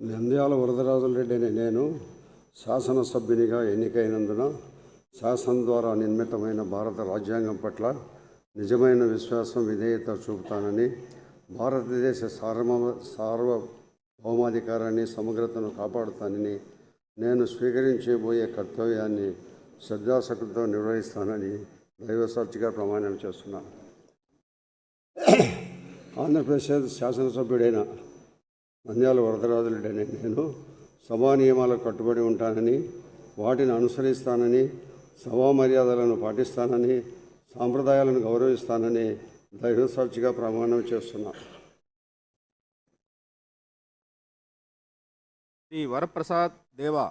నంద్యాల వరదరాజులరెడ్డి అనే నేను శాసనసభ్యునిగా ఎన్నికైనందున శాసనం ద్వారా నిర్మితమైన భారత రాజ్యాంగం పట్ల నిజమైన విశ్వాసం విధేయత చూపుతానని భారతదేశ సార్వ సార్వభౌమాధికారాన్ని సమగ్రతను కాపాడుతానని నేను స్వీకరించబోయే కర్తవ్యాన్ని శ్రద్ధాశక్తితో నిర్వహిస్తానని దైవసాక్షిగా ప్రమాణం చేస్తున్నాను. ఆంధ్రప్రదేశ్ శాసనసభ్యుడైన నంద్యాల వరదరాజులుడనే నేను సభా నియమాలకు కట్టుబడి ఉంటానని వాటిని అనుసరిస్తానని సభా మర్యాదలను పాటిస్తానని సాంప్రదాయాలను గౌరవిస్తానని దైవసాక్షిగా ప్రమాణం చేస్తున్నా. శ్రీ వరప్రసాద్ దేవా